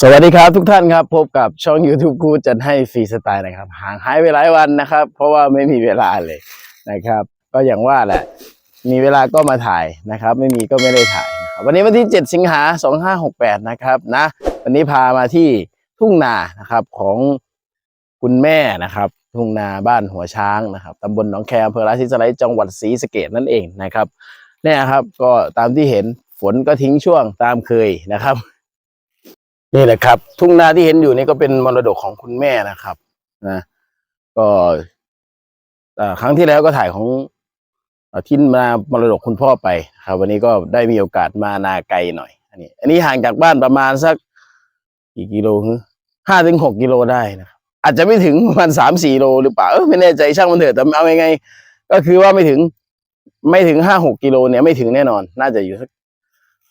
สวัสดีครับทุกท่านครับ พบกับช่อง YouTube กูจัดให้ฟรีสไตล์นะครับ ห่างหายไปหลายวันนะครับ เพราะว่าไม่มีเวลาเลยนะครับ ก็อย่างว่าแหละ มีเวลาก็มาถ่ายนะครับ ไม่มีก็ไม่ได้ถ่ายนะครับวันนี้วันที่ 7 สิงหา 2568 นะครับนะวันนี้พามาที่ทุ่งนานะครับของคุณแม่นะครับ ทุ่งนาบ้านหัวช้างนะครับตำบลหนองแคอำเภอราชิสไลยจังหวัดศรีสะเกษนั่นเองนะครับเนี่ยครับก็ตามที่เห็นฝนก็ทิ้งช่วงตามเคยนะครับ นี่แหละครับ ทุ่งนาที่เห็นอยู่นี่ก็เป็นมรดกของคุณแม่นะครับ นะก็ครั้งที่แล้วก็ถ่ายของเอ่อที่มามรดกคุณพ่อไปครับ วันนี้ก็ได้มีโอกาสมานาไกลหน่อย อันนี้ อันนี้ห่างจากบ้านประมาณสักกี่กิโลห้าถึงหกกิโลได้นะครับอาจจะไม่ถึงประมาณสามสี่โลหรือเปล่าเออไม่แน่ใจช่างมันเถอะแต่เอาไงๆก็คือว่าไม่ถึง ไม่ถึงห้าหกกิโลเนี่ยไม่ถึงแน่นอน น่าจะอยู่สัก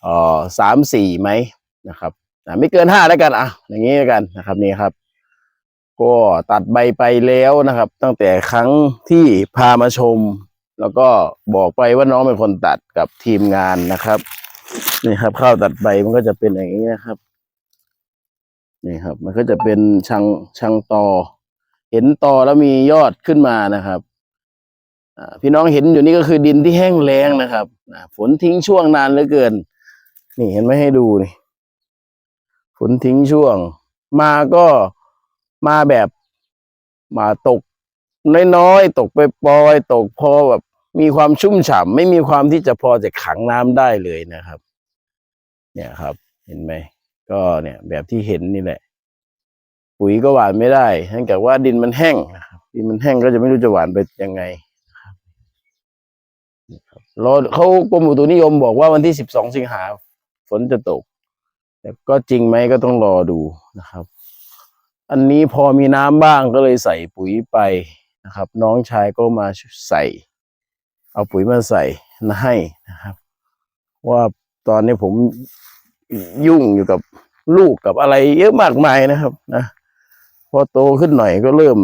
อ่อสามสี่ไหมนะครับ ไม่เกินห้าแล้วกันอะอย่างนี้แล้วกันนะครับนี่ครับ ก็ตัดใบไปแล้วนะครับ ตั้งแต่ครั้งที่พามาชม แล้วก็บอกไปว่าน้องเป็นคนตัดกับทีมงานนะครับ นี่ครับข้าวตัดใบมันก็จะเป็นอย่างนี้นะครับนี่ครับ มันก็จะเป็นชังชังตอ เห็นตอแล้วมียอดขึ้นมานะครับอ่าพี่น้องเห็นอยู่นี่ก็คือดินที่แห้งแล้งนะครับฝนทิ้งช่วงนานเหลือเกิน นี่เห็นไหมให้ดูนี่ ฝนทิ้งช่วง มาก็มาแบบมาตกน้อยๆตกไปปลอยตกพอแบบมีความชุ่มฉ่ำไม่มีความที่จะพอจะขังน้ำได้เลยนะครับ เนี่ยครับ เห็นไหมก็เนี่ย แบบที่เห็นนี่แหละ ปุ๋ยก็หวานไม่ได้เนื่องจากว่าดินมันแห้งนะครับดินมันแห้งก็จะไม่รู้จะหวานไปยังไงนะครับนี่ครับรอเขากรมอุตุนิยมบอกว่าวันที่สิบสองสิงหาฝนจะตก แต่ก็จริงไหมก็ต้องรอดูนะครับ อันนี้พอมีน้ำบ้างก็เลยใส่ปุ๋ยไปนะครับ น้องชายก็มาใส่ เอาปุ๋ยมาใส่นะให้นะครับ ว่าตอนนี้ผมยุ่งอยู่กับลูกกับอะไรเยอะมากมายนะครับนะพอโตขึ้นหน่อยก็เริ่ม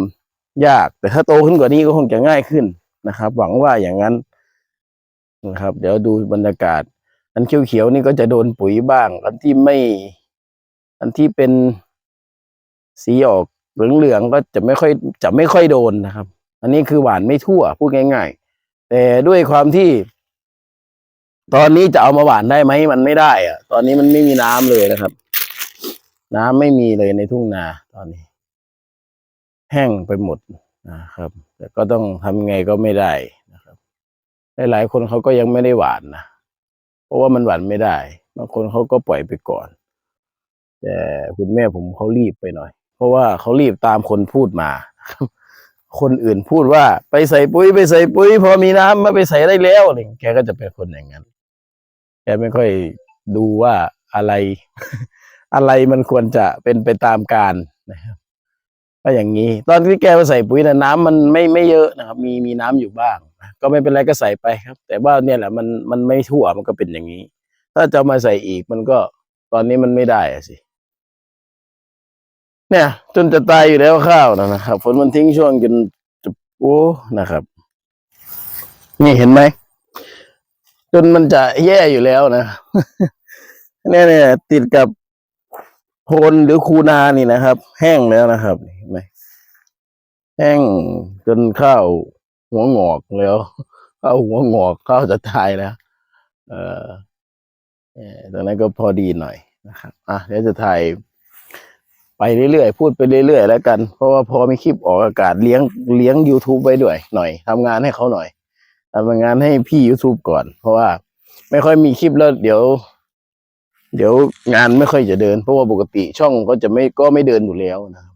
ยาก แต่ถ้าโตขึ้นกว่านี้ก็คงจะง่ายขึ้นนะครับ หวังว่าอย่างนั้นนะครับ เดี๋ยวดูบรรยากาศ อันเขียวๆนี่ก็จะโดนปุ๋ยบ้าง อันที่ไม่ อันที่เป็นสีออกเหลืองๆก็จะไม่ค่อยจะไม่ค่อยโดนนะครับ อันนี้คือหวานไม่ทั่วพูดง่าย ๆ แต่ด้วยความที่ ตอนนี้จะเอามาหวานได้ไหมมันไม่ได้อะตอนนี้มันไม่มีน้ำเลยนะครับ น้ำไม่มีเลยในทุ่งนาตอนนี้ แห้งไปหมดนะครับ แต่ก็ต้องทำไงก็ไม่ได้นะครับหลายๆคนเขาก็ยังไม่ได้หวานนะ เพราะว่ามันหวานไม่ได้ บางคนเขาก็ปล่อยไปก่อน แต่คุณแม่ผมเขารีบไปหน่อย เพราะว่าเขารีบตามคนพูดมา คนอื่นพูดว่าไปใส่ปุ๋ยไปใส่ปุ๋ยพอมีน้ำมาไปใส่ได้แล้วอะไรองเงี้ยแกก็จะเป็นคนอย่างนั้น แกไม่ค่อยดูว่าอะไร อะไรมันควรจะเป็นไปตามการนะครับ ก็อย่างนี้ ตอนที่แกมาใส่ปุ๋ยนะน้ำมันไม่ไม่เยอะนะครับ มีมีน้ำอยู่บ้าง ก็ไม่เป็นไรก็ใส่ไปครับ แต่ว่าเนี่ยแหละมันมันไม่ทั่วมันก็เป็นอย่างนี้ ถ้าจะมาใส่อีกมันก็ตอนนี้มันไม่ได้สิ เนี่ย จนจะตายอยู่แล้วข้าวนะนะครับฝนมันทิ้งช่วงจนจะโอ้นะครับ นี่เห็นไหมจนมันจะแย่อยู่แล้วนะเนี่ยเนี่ยติดกับ พนหรือคูนานี่นะครับ แห้งแล้วนะครับเห็นไหมแห้งจนข้าวหัวงอกแล้วข้าวหัวงอกข้าวจะตายแล้วเออเออตรงนั้นก็พอดีหน่อยนะครับอะเดี๋ยวจะถ่ายไปเรื่อยๆ พูดไปเรื่อยๆ แล้วกัน เพราะว่าพอมีคลิปออกอากาศเลี้ยงเลี้ยง YouTube ไปด้วยหน่อยทำงานให้เขาหน่อยทำงานให้พี่ YouTube ก่อน เพราะว่าไม่ค่อยมีคลิปแล้วเดี๋ยว เดี๋ยวงานไม่ค่อยจะเดิน เพราะว่าปกติช่องก็จะไม่ก็ไม่เดินอยู่แล้วนะครับ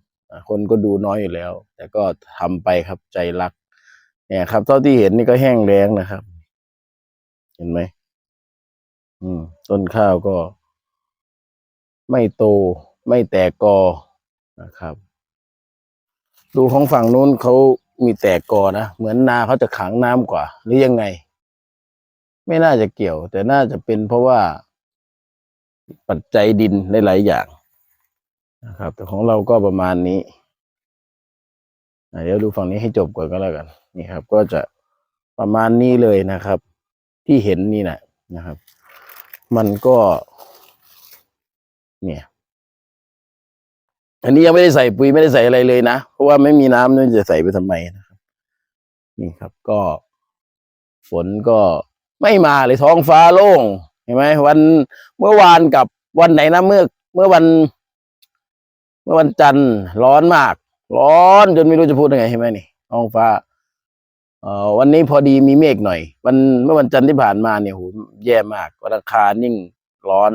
คนก็ดูน้อยอยู่แล้ว แต่ก็ทำไปครับใจรัก เนี่ยครับเท่าที่เห็นนี่ก็แห้งแล้งนะครับ เห็นไหมอืม ต้นข้าวก็ ไม่โต ไม่แตกกอนะครับ ดูของฝั่งนู้นเขามีแตกกอนะเหมือนนาเขาจะขังน้ำกว่า หรือยังไง ไม่น่าจะเกี่ยว แต่น่าจะเป็นเพราะว่า ปัจจัยดินหลายๆอย่างนะครับ แต่ของเราก็ประมาณนี้อะเดี๋ยวดูฝั่งนี้ให้จบก่อนก็แล้วกัน นี่ครับ ก็จะประมาณนี้เลยนะครับ ที่เห็นนี่นะนะครับ มันก็ เนี่ย อันนี้ยังไม่ได้ใส่ปุ๋ยไม่ได้ใส่อะไรเลยนะเพราะว่าไม่มีน้ำนี่จะใส่ไปทำไมนะครับ นี่ครับก็ ฝนก็ไม่มาเลยท้องฟ้าโล่ง เห็นไหมวันเมื่อวานกับวันไหนนะเมื่อเมื่อวัน เมื่อวันจันทร์ร้อนมาก ร้อนจนไม่รู้จะพูดยังไงเห็นไหมนี่ท้องฟ้าเอ่อวันนี้พอดีมีเมฆหน่อย วันเมื่อวันจันทร์ที่ผ่านมาเนี่ยโหแย่มากวันอังคารนิ่งร้อน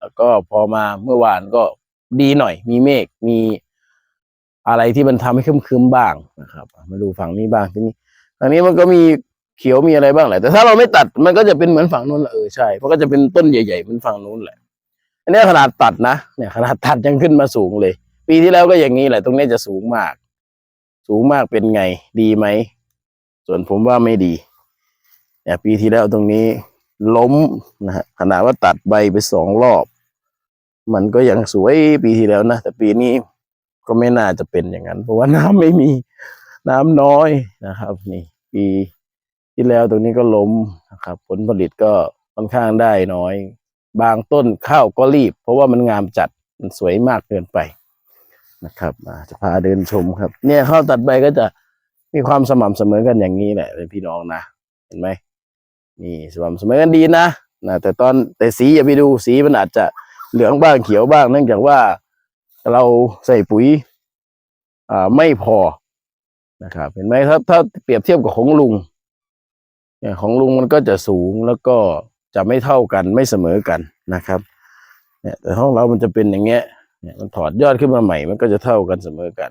แล้วก็พอมาเมื่อวานก็ดีหน่อย มีเมฆมีอะไรที่มันทำให้ครึมๆบ้างนะครับมาดูฝั่งนี้บ้างทีนี้ฝั่งนี้มันก็มี เขียวมีอะไรบ้างแหละ แต่ถ้าเราไม่ตัดมันก็จะเป็นเหมือนฝั่งนู้นแหละเออใช่มันก็จะเป็นต้นใหญ่ๆเหมือนฝั่งนู้นแหละ อันนี้ขนาดตัดนะเนี่ยขนาดตัดยังขึ้นมาสูงเลย ปีที่แล้วก็อย่างนี้แหละ ตรงนี้จะสูงมาก สูงมากเป็นไงดีไหมส่วนผมว่าไม่ดีเนี่ยปีที่แล้วตรงนี้ล้มนะฮะขนาดว่าตัดใบไปสองรอบ มันก็ยังสวยปีที่แล้วนะแต่ปีนี้ก็ไม่น่าจะเป็นอย่างนั้น เพราะว่าน้ำไม่มีน้ำน้อยนะครับ นี่ ปี ที่แล้วตรงนี้ก็ล้มนะครับ ผลผลิตก็ค่อนข้างได้น้อย บางต้นข้าวก็รีบ เพราะว่ามันงามจัดมันสวยมากเกินไปนะครับจะพาเดินชมครับ เนี่ยข้าวตัดใบก็จะมีความสม่ำเสมอกันอย่างนี้แหละเป็นพี่น้องนะเห็นไหมนี่สม่ำเสมอกันดีนะนะแต่ตอนแต่สีอย่าไปดูสีมันอาจจะเหลืองบ้างเขียวบ้าง เนื่องจากว่าเราใส่ปุ๋ยอ่าไม่พอนะครับ เห็นไหมถ้าถ้าเปรียบเทียบกับของลุง เนี่ยของลุงมันก็จะสูงแล้วก็จะไม่เท่ากันไม่เสมอกันนะครับเนี่ยแต่ของเรามันจะเป็นอย่างเงี้ยเนี่ยมันถอดยอดขึ้นมาใหม่มันก็จะเท่ากันเสมอกัน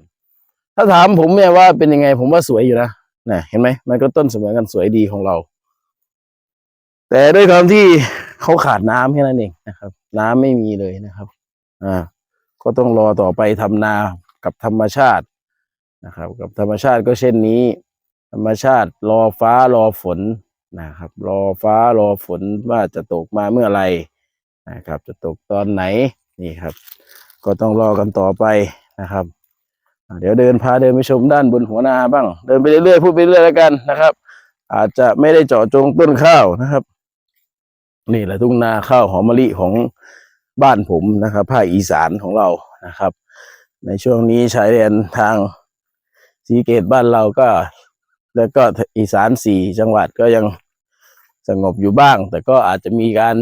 ถ้าถามผมเนี่ยว่าเป็นยังไงผมว่าสวยอยู่นะนะเห็นไหมมันก็ต้นเสมอกันสวยดีของเรา แต่ด้วยความที่เขาขาดน้ำแค่นั้นเองนะครับ น้ำไม่มีเลยนะครับอ่าก็ต้องรอต่อไปทำนากับธรรมชาตินะครับ กับธรรมชาติก็เช่นนี้ ธรรมชาติรอฟ้ารอฝนนะครับ รอฟ้ารอฝนว่าจะตกมาเมื่อไหร่นะครับ จะตกตอนไหนนี่ครับ ก็ต้องรอกันต่อไปนะครับ เดี๋ยวเดินพาเดินไปชมด้านบนหัวนาบ้าง เดินไปเรื่อยๆพูดไปเรื่อยแล้วกันนะครับ อาจจะไม่ได้เจาะจงต้นข้าวนะครับ นี่แหละทุ่งนาข้าวหอมมะลิของบ้านผมนะครับภาคอีสานของเรานะครับ ในช่วงนี้ชายแดนทางสีเกตบ้านเราก็ แล้วก็อีสานสี่จังหวัดก็ยังสงบอยู่บ้าง แต่ก็อาจจะมีการ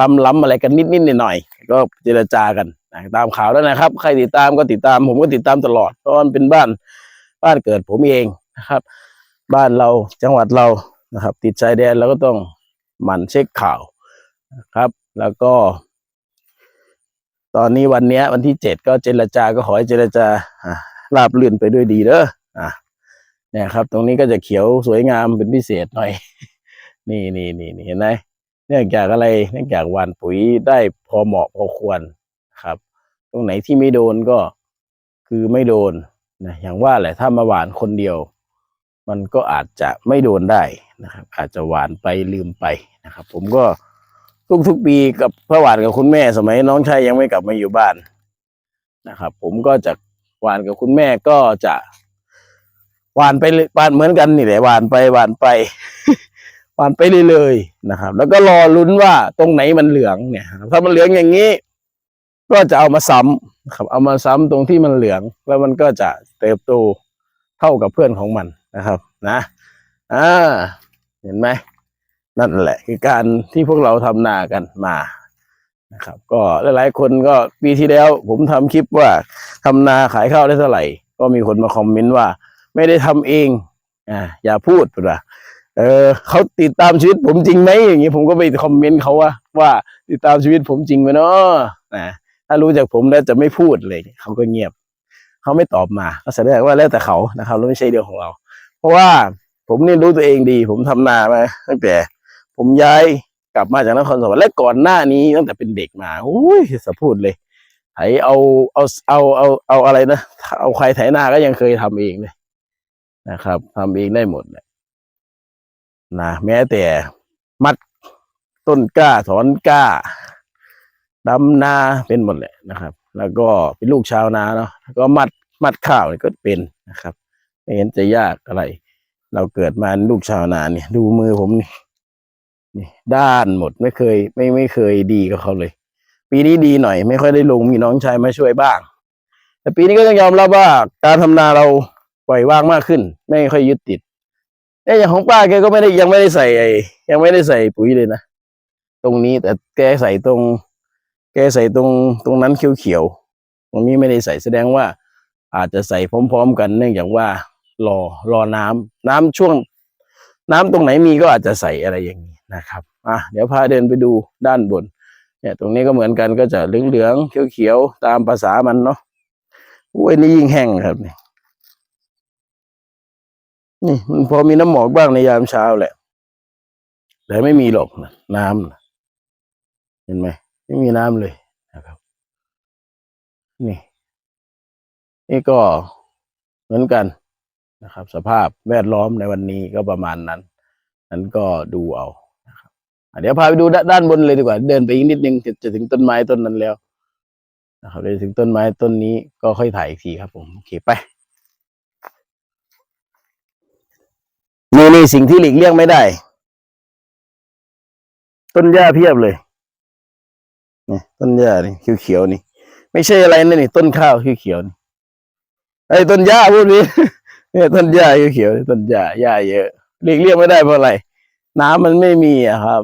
ล้ำล้ำอะไรกันนิดนิดหน่อยหน่อยก็เจรจากันนะตามข่าวแล้วนะครับ ใครติดตามก็ติดตาม ผมก็ติดตามตลอด เพราะมันเป็นบ้านบ้านเกิดผมเองนะครับ บ้านเราจังหวัดเรานะครับ ติดชายแดนเราก็ต้องหมั่นเช็คข่าวนะครับ แล้วก็ ตอนนี้วันนี้วันที่เจ็ดก็เจรจาก็ขอให้เจรจาอ่าราบรื่นไปด้วยดีเด้ออะ เนี่ยครับ ตรงนี้ก็จะเขียวสวยงามเป็นพิเศษหน่อย นี่นี่นี่นเห็นไหมเนื่องจากอะไรเนื่องจากหวานปุ๋ยได้พอเหมาะพอควรครับ ตรงไหนที่ไม่โดนก็คือไม่โดนนะอย่างว่าแหละถ้ามาหวานคนเดียว มันก็อาจจะไม่โดนได้นะครับ อาจจะหวานไปลืมไปนะครับ ผมก็ทุกๆปีกับพระหวานกับคุณแม่สมัยน้องชายยังไม่กลับมาอยู่บ้านนะครับ ผมก็จะหวานกับคุณแม่ก็จะ หวานไปหวานเหมือนกันนี่แหละหวานไปหวานไปหวานไปเรื่อยๆนะครับ แล้วก็รอลุ้นว่าตรงไหนมันเหลืองเนี่ยถ้ามันเหลืองอย่างนี้ ก็จะเอามาซ้ำนะครับ เอามาซ้ำตรงที่มันเหลือง แล้วมันก็จะเติบโตเท่ากับเพื่อนของมันนะครับ นะอ่าเห็นไหมนั่นแหละ คือการที่พวกเราทำนากันมานะครับ ก็หลายๆคนก็ปีที่แล้ว ผมทำคลิปว่าทำนาขายข้าวได้เท่าไหร่ ก็มีคนมาคอมเมนต์ว่า ไม่ได้ทำเอง อ่า อย่าพูดว่าเออเขาติดตามชีวิตผมจริงไหมอย่างนี้ผมก็ไปคอมเมนต์เขาว่าว่าติดตามชีวิตผมจริงไหมเนาะนะถ้ารู้จักผมแล้วจะไม่พูดเลยเขาก็เงียบเขาไม่ตอบมาก็แสดงว่าแล้วแต่เขานะครับแล้วไม่ใช่เรื่องของเรา เพราะว่าผมนี่รู้ตัวเองดี ผมทำนามาตั้งแต่ผมย้ายกลับมาจากนครสวรรค์และก่อนหน้านี้ตั้งแต่เป็นเด็กมาโอ้ยสะพูดเลยไถเอาเอาเอาเอาเอาอะไรนะเอาใครไถนาก็ยังเคยทำเองเลย นะครับทำเองได้หมดเลยนะแม้แต่มัดต้นกล้าถอนกล้าดำนาเป็นหมดแหละนะครับ แล้วก็เป็นลูกชาวนาเนาะแล้วก็มัดมัดข้าวก็เป็นนะครับ ไม่เห็นจะยากอะไร เราเกิดมาลูกชาวนาเนี่ย ดูมือผมนี่นี่ด้านหมดไม่เคย ไม่ไม่เคยดีกับเขาเลย ปีนี้ดีหน่อย ไม่ค่อยได้ลงมีน้องชายมาช่วยบ้าง แต่ปีนี้ก็ต้องยอมรับว่าการทำนาเรา ปล่อยวางมากขึ้น ไม่ค่อยยึดติดเอ้ยอย่างของป้าแกก็ไม่ได้ยังไม่ได้ใส่ไอ้ยังไม่ได้ใส่ปุ๋ยเลยนะตรงนี้แต่แกใส่ตรง แกใส่ตรงตรงนั้นเขียวๆตรงนี้ไม่ได้ใส่แสดงว่า อาจจะใส่พร้อม ๆ กันเนื่องจากว่ารอรอน้ำน้ำช่วง น้ำตรงไหนมีก็อาจจะใส่อะไรอย่างนี้นะครับอะเดี๋ยวพาเดินไปดูด้านบน เนี่ย ตรงนี้ก็เหมือนกันก็จะเหลืองๆเขียวๆตามภาษามันเนาะอุ้ยนี่ยิ่งแห้งครับเนี่ย นี่มันพอมีน้ำหมอกบ้างในยามเช้าแหละ แต่ไม่มีหรอกนะน้ำนะเห็นไหมไม่มีน้ำเลยนะครับ นี่ นี่ก็เหมือนกันนะครับ สภาพแวดล้อมในวันนี้ก็ประมาณนั้น นั้นก็ดูเอานะครับเดี๋ยวพาไปดูด้านด้านบนเลยดีกว่า เดินไปอีกนิดนึงจะจะถึงต้นไม้ต้นนั้นแล้วนะครับเดินถึงต้นไม้ต้นนี้ก็ค่อยถ่ายอีกทีครับผมโอเคไป นี่นี่สิ่งที่หลีกเลี่ยงไม่ได้ ต้นหญ้าเพียบเลยนี่ต้นหญ้านี่เขียวๆนี่ ไม่ใช่อะไรนะนี่ต้นข้าวเขียวๆนี่ไอ้ต้นหญ้าพูดนี้เนี่ยต้นหญ้าเขียวๆต้นหญ้าหญ้าเยอะหลีกเลี่ยงไม่ได้เพราะอะไร น้ำมันไม่มีอะครับ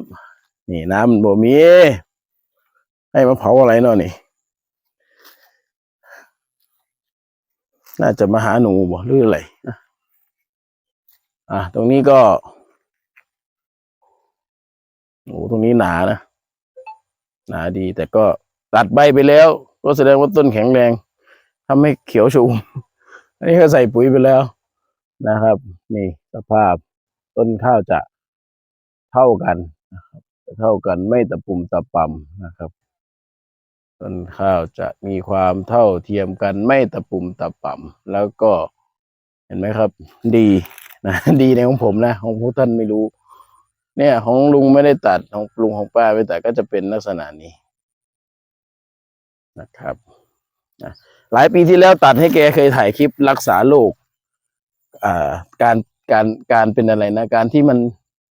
นี่น้ำมันบ่มีให้มาเผาอะไรเนาะนี่ น่าจะมาหาหนูบ่หรืออะไรนะ อะตรงนี้ก็โอ้ตรงนี้หนานะหนาดี แต่ก็ตัดใบไปแล้ว ก็แสดงว่าต้นแข็งแรงทำให้เขียวชุ่มอันนี้ก็ใส่ปุ๋ยไปแล้วนะครับ นี่สภาพต้นข้าวจะเท่ากันนะครับเท่ากันไม่ตะปุ่มตะปำนะครับ ต้นข้าวจะมีความเท่าเทียมกันไม่ตะปุ่มตะปำแล้วก็เห็นไหมครับ ดี นะดีในของผมนะ ของผู้ท่านไม่รู้ เนี่ย ของลุงไม่ได้ตัดของลุงของป้าไม่ตัดก็จะเป็นลักษณะนี้นะครับนะหลายปีที่แล้วตัดให้แกเคยถ่ายคลิปรักษาโรคอ่าการการการเป็นอะไรนะ การที่มัน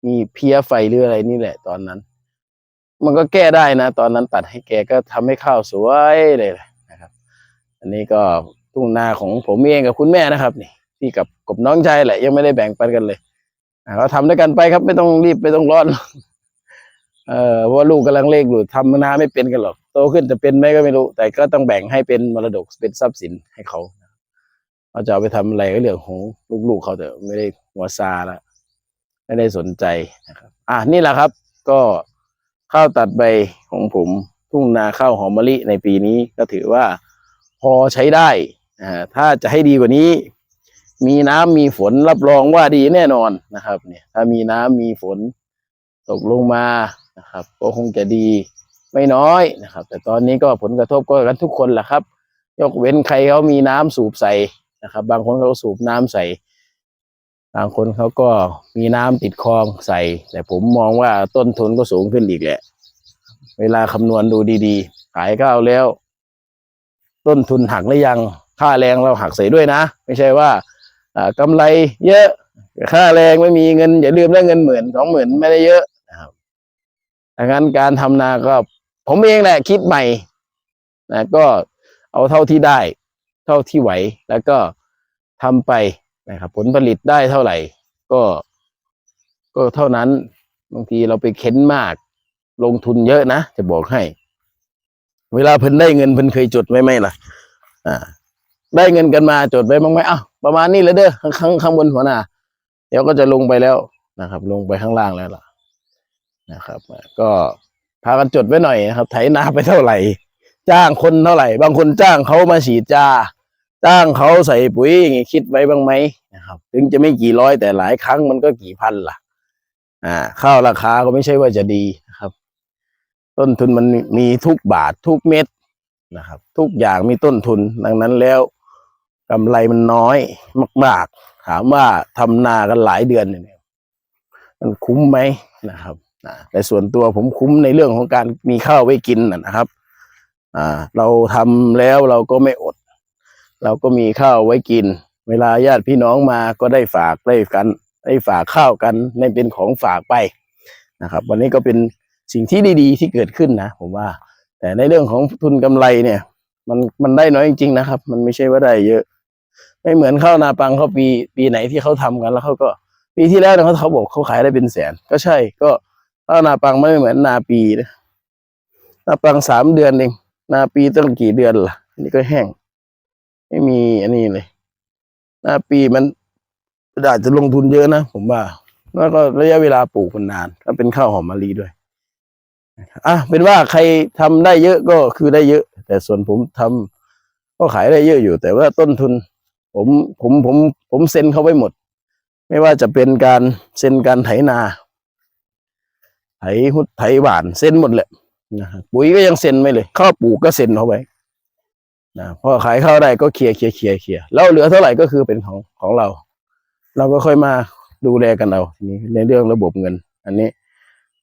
มีเพี้ยไฟหรืออะไรนี่แหละ ตอนนั้น มันก็แก้ได้นะ ตอนนั้นตัดให้แกก็ทำให้ข้าวสวยเลยนะครับ อันนี้ก็ทุ่งนาของผมเองกับคุณแม่นะครับนี่ ที่กับกบน้องชายแหละ ยังไม่ได้แบ่งปันกันเลยเราทำด้วยกันไปครับ ไม่ต้องรีบไม่ต้องร้อนเออเพราะว่าลูกกำลังเล็กอยู่ทำนาไม่เป็นกันหรอกโตขึ้นจะเป็นไหมก็ไม่รู้ แต่ก็ต้องแบ่งให้เป็นมรดกเป็นทรัพย์สินให้เขาเขาจะเอาไปทำอะไรก็เรื่องของลูกๆเขาแต่ไม่ได้หัวซาละไม่ได้สนใจนะครับ อะนี่แหละครับ ก็ข้าวตัดใบของผม ทุ่งนาข้าวหอมมะลิในปีนี้ก็ถือว่าพอใช้ได้อ่าถ้าจะให้ดีกว่านี้ มีน้ำมีฝนรับรองว่าดีแน่นอนนะครับ เนี่ย ถ้ามีน้ำมีฝนตกลงมานะครับ ก็คงจะดีไม่น้อยนะครับ แต่ตอนนี้ก็ผลกระทบก็กันทุกคนแหละครับ ยกเว้นใครเขามีน้ำสูบใส่นะครับ บางคนเขาสูบน้ำใส่ บางคนเขาก็มีน้ำติดคลองใส่ แต่ผมมองว่าต้นทุนก็สูงขึ้นอีกแหละ เวลาคำนวณดูดีๆ ขายข้าวแล้ว ต้นทุนหักหรือยังค่าแรงเราหักใส่ด้วยนะ ไม่ใช่ว่า อ่ากำไรเยอะ ค่าแรงไม่มีเงิน อย่าลืมได้เงินหมื่นสองหมื่นไม่ได้เยอะนะครับดังนั้นการทำนาก็ ผมเองแหละคิดใหม่นะก็เอาเท่าที่ได้ เท่าที่ไหว แล้วก็ทำไปนะครับ ผลผลิตได้เท่าไหร่ ก็ ก็เท่านั้นบางทีเราไปเค้นมาก ลงทุนเยอะนะจะบอกให้ เวลาเพิ่นได้เงินเพิ่นเคยจดไว้ไหมล่ะ อ่า ได้เงินกันมาจดไว้บ้างไหมอ้าวประมาณนี้เลยเด้อข้างข้างข้างบนหัวหน้า เดี๋ยวก็จะลงไปแล้วนะครับ ลงไปข้างล่างแล้วล่ะ นะครับ ก็พากันจดไว้หน่อยนะครับ ไถนาไปเท่าไหร่ จ้างคนเท่าไหร่ บางคนจ้างเขามาฉีดยาจ้างเขาใส่ปุ๋ยอย่างงี้คิดไว้บ้างไหมนะครับ ถึงจะไม่กี่ร้อยแต่หลายครั้งมันก็กี่พันล่ะ อ่าข้าวราคาก็ไม่ใช่ว่าจะดีนะครับ ต้นทุนมันมีทุกบาททุกเม็ดนะครับ ทุกอย่างมีต้นทุนดังนั้นแล้ว กำไรมันน้อยมาก ๆ ถามว่าทำนากันหลายเดือนเนี่ยมันคุ้มไหมนะครับอ่าแต่ส่วนตัวผมคุ้มในเรื่องของการมีข้าวไว้กินนะนะครับ อ่า เราทำแล้วเราก็ไม่อด เราก็มีข้าวไว้กิน เวลาญาติพี่น้องมาก็ได้ฝากได้กัน ได้ฝากข้าวกันได้เป็นของฝากไปนะครับ วันนี้ก็เป็นสิ่งที่ดีๆ ที่เกิดขึ้นนะผมว่า แต่ในเรื่องของทุนกำไรเนี่ย มันมันได้น้อยจริงๆนะครับ มันไม่ใช่ว่าได้เยอะ ไม่เหมือนข้าวนาปังเขาปีปีไหนที่เขาทำกันแล้วเขาก็ ปีที่แล้วเนี่ยเขาเขาบอกเขาขายได้เป็นแสน ก็ใช่ก็ข้าวนาปังไม่เหมือนนาปีนะนาปังสามเดือนเองนาปีต้องกี่เดือนล่ะอันนี้ก็แห้ง ไม่มีอันนี้เลยนาปีมันอาจจะลงทุนเยอะนะผมว่าแล้วก็ระยะเวลาปลูกมันนานถ้าเป็นข้าวหอมมะลิด้วยอะเป็นว่าใครทำได้เยอะก็คือได้เยอะ แต่ส่วนผมทำก็ขายได้เยอะอยู่ แต่ว่าต้นทุน ผมผมผมผมเซ็นเขาไว้หมด ไม่ว่าจะเป็นการเซ็นการไถนา ไถหุดไถหวานเซ็นหมดแหละนะปุ๋ยก็ยังเซ็นไว้เลยข้าวปลูกก็เซ็นเอาไว้นะพอขายข้าวได้ก็เคลียร์เคลียร์เคลียร์เคลียร์แล้วเหลือเท่าไหร่ก็คือเป็นของของเรา เราก็ค่อยมาดูแลกันเอานี้ในเรื่องระบบเงิน อันนี้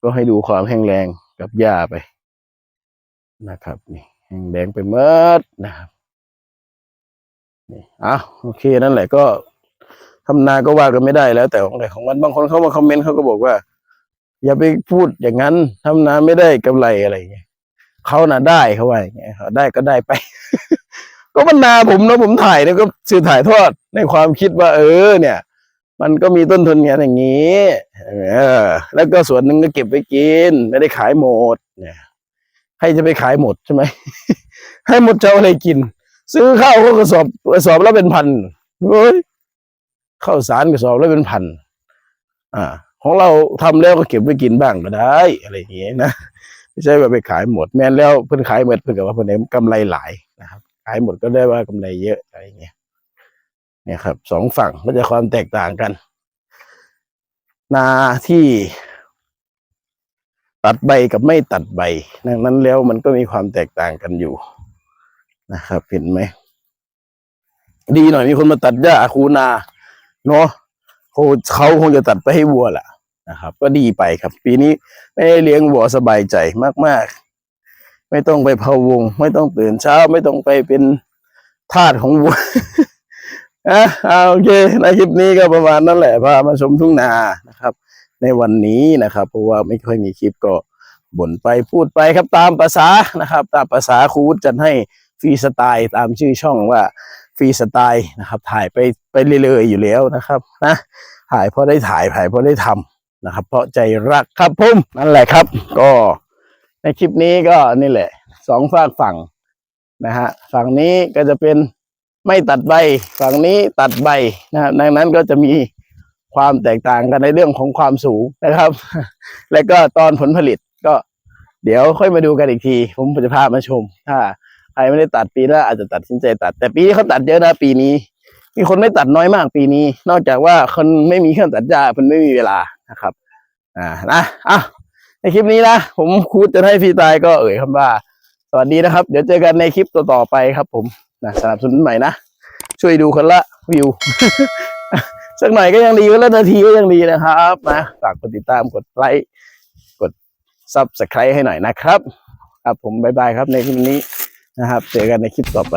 ก็ให้ดูความแห้งแรงกับหญ้าไปนะครับ นี่แห้งแรงไปเมดนะครับ นี่อะโอเคนั่นแหละก็ทำนาก็ว่ากันไม่ได้แล้ว แต่ของใครของมันบางคนเข้ามาคอมเมนต์เขาก็บอกว่า อย่าไปพูดอย่างนั้นทำนาไม่ได้กำไรอะไรอย่างเงี้ยเขาน่ะได้เขาว่าอย่างเงี้ยเขาได้ก็ได้ไป ก็มันนาผมเนอะผมถ่ายเนี่ยก็สื่อถ่ายทอดในความคิดว่า เออ เนี่ย มันก็มีต้นทุนเงี้ยอย่างนี้เออ แล้วก็ส่วนหนึ่งก็เก็บไปกิน ไม่ได้ขายหมดเนี่ยให้จะไปขายหมดใช่ไหมให้หมดจะเอาอะไรกิน ซื้อข้าวก็กระสอบกระสอบแล้วเป็นพันเฮ้ยข้าวสารกระสอบแล้วเป็นพันอ่า ของเราทำแล้วก็เก็บไว้กินบ้างก็ได้ อะไรอย่างเงี้ยนะไม่ใช่ว่าไปขายหมด แม้นแล้วเพิ่นขายหมดเพิ่นกับว่าเพิ่นได้กำไรหลายนะครับ ขายหมดก็ได้ว่ากำไรเยอะอะไรอย่างเงี้ยเนี่ยครับสองฝั่งก็จะความแตกต่างกัน นาที่ตัดใบกับไม่ตัดใบ ดังนั้นแล้วมันก็มีความแตกต่างกันอยู่ นะครับเห็นไหม ดีหน่อยมีคนมาตัดหญ้าคูนาเนาะเขาเขาคงจะตัดไปให้วัวแหละนะครับ ก็ดีไปครับ ปีนี้ไม่ได้เลี้ยงวัวสบายใจมาก ๆ ไม่ต้องไปพะวง ไม่ต้องตื่นเช้า ไม่ต้องไปเป็นทาสของวัวอะเอาโอเค ในคลิปนี้ก็ประมาณนั้นแหละพามาชมทุ่งนานะครับ ในวันนี้นะครับ เพราะว่าไม่ค่อยมีคลิปก็บ่นไปพูดไปครับตามภาษานะครับ ตามภาษาครูจัดให้ ฟรีสไตล์ตามชื่อช่องว่าฟรีสไตล์นะครับ ถ่ายไปไปเรื่อยๆอยู่แล้วนะครับนะถ่ายเพราะได้ถ่ายถ่ายเพราะได้ทำนะครับ เพราะใจรักครับผมนั่นแหละครับ ก็ในคลิปนี้ก็นี่แหละสองฝากฝั่งนะฮะฝั่งนี้ก็จะเป็นไม่ตัดใบ ฝั่งนี้ตัดใบนะครับดังนั้นก็จะมีความแตกต่างกันในเรื่องของความสูงนะครับ และก็ตอนผลผลิตก็เดี๋ยวค่อยมาดูกันอีกที ผมจะพามาชม ถ้า รไม่ได้ตัดปีหน้าอาจจะตัดสินใจตัด แต่ปีนี้เขาตัดเยอะนะปีนี้ มีคนไม่ตัดน้อยมากปีนี้ นอกจากว่าคนไม่มีเครื่องตัดหญ้ามันไม่มีเวลานะครับ อ่านะอะในคลิปนี้นะผมคูดจะให้ฟรีตายก็เอ่ยคำว่า สวัสดีนะครับ เดี๋ยวเจอกันในคลิปต่อๆไปครับ ผมนะสนับสนุนใหม่นะช่วยดูคนละวิวสักหน่อยก็ยังดีคนละนาทีก็ยังดีนะครับนะฝากกดติดตามกดไลค์กดซับสไครต์ให้หน่อยนะครับ ครับผมบายบายครับในคลิปนี้ นะครับ เจอกันในคลิปต่อไป